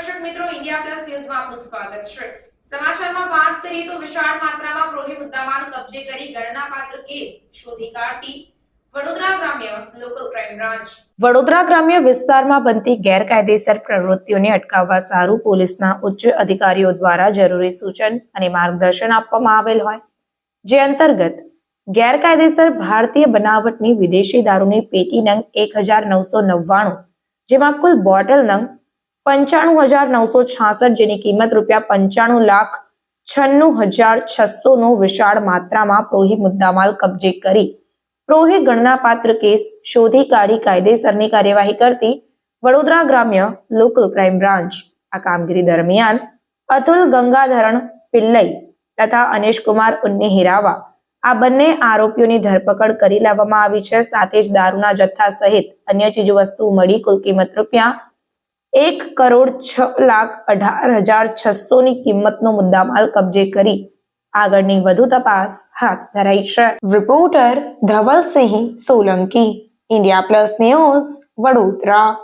Plus ન્યૂઝમાં આપનું સ્વાગત છે. સમાચારમાં વાત કરીએ તો વિશાળ માત્રામાં પ્રોહી મુદ્દામાલ કબજે કરી ગણનાપાત્ર કેસ શોધી કાઢતી વડોદરા ગ્રામ્ય વિસ્તારમાં બનતી ગેરકાયદેસર પ્રવૃત્તિઓને અટકાવવા સારું પોલીસના ઉચ્ચ અધિકારીઓ દ્વારા જરૂરી સૂચન અને માર્ગદર્શન આપવામાં આવેલ હોય. જે અંતર્ગત, ગેરકાયદેસર ભારતીય બનાવટની વિદેશી દારૂની પેટી નંગ એક હજાર નવસો નવ્વાણું, જેમાં કુલ બોટલ નંગ પંચાણું હજાર નવસો છાસઠ જેની કિંમત રૂપિયા પંચાણું લાખ છન્નું હજાર છસો નો વિશાળ માત્રામાં પ્રોહી મુદ્દામાલ કબજે કરી. પ્રોહી ગણનાપાત્ર કેસ શોધી કાઢી કાયદેસરની કાર્યવાહી કરતી વડોદરા ગ્રામ્ય લોકલ ક્રાઇમ બ્રાન્ચ. આ કામગીરી દરમિયાન અતુલ ગંગાધરણ પિલ્લઈ તથા અનેશકુમાર ઉન્ને હિરાવા આ બંને આરોપીઓની ધરપકડ કરી લેવામાં આવી છે. સાથે જ દારૂના જથ્થા સહિત અન્ય ચીજવસ્તુ મળી કુલ કિંમત રૂપિયા એક કરોડ છ લાખ અઢાર હજાર છસો ની કિંમતનો મુદ્દામાલ કબજે કરી. આગળની વધુ તપાસ હાથ ધરાઈ છે. Reporter Dhavalsinh Solanki, India plus news, Vadodara.